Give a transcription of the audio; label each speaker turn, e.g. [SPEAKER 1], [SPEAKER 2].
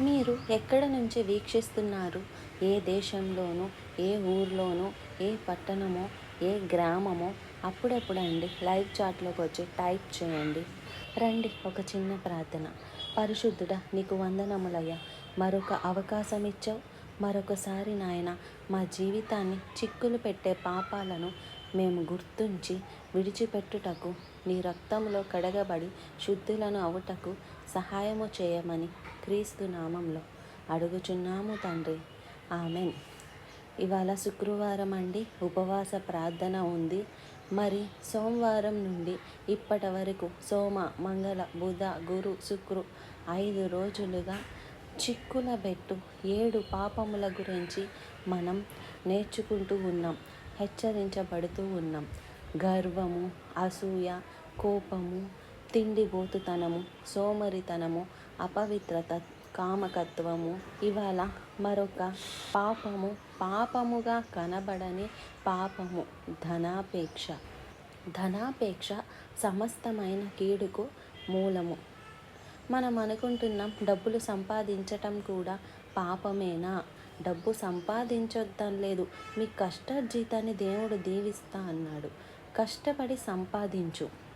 [SPEAKER 1] మీరు ఎక్కడ నుంచి వీక్షిస్తున్నారు? ఏ దేశంలోనూ ఏ ఊర్లోనూ ఏ పట్టణమో ఏ గ్రామమో? అప్పుడప్పుడండి లైవ్ చాట్లోకి వచ్చి టైప్ చేయండి. రండి ఒక చిన్న ప్రార్థన. పరిశుద్ధుడా నీకు వందనములయ్యా. మరొక అవకాశం ఇచ్చావు మరొకసారి నాయన మా జీవితాన్ని చిక్కులు పెట్టే పాపాలను మేము గుర్తుంచి విడిచిపెట్టుటకు నీ రక్తంలో కడగబడి శుద్ధులను అవుటకు సహాయము చేయమని క్రీస్తు నామంలో అడుగుచున్నాము తండ్రి. ఆమెన్. ఇవాళ శుక్రవారం అండి ఉపవాస ప్రార్థన ఉంది. మరి సోమవారం నుండి ఇప్పటి వరకు సోమ మంగళ బుధ గురు శుక్రు ఐదు రోజులుగా చిక్కుల బెట్టు ఏడు పాపముల గురించి మనం నేర్చుకుంటూ ఉన్నాం. హెచ్చరించబడుతూ ఉన్నాం. గర్వము అసూయ కోపము తిండిబోతుతనము సోమరితనము అపవిత్రత కామకత్వము ఇవాళ మరొక పాపము పాపముగా కనబడని పాపము ధనాపేక్ష. ధనాపేక్ష సమస్తమైన కీడుకు మూలము. మనం అనుకుంటున్నాం డబ్బులు సంపాదించటం కూడా పాపమేనా? డబ్బు సంపాదించొద్దని లేదు. మీ కష్టార్జితాన్ని దేవుడు దీవిస్తా అన్నాడు. కష్టపడి సంపాదించు.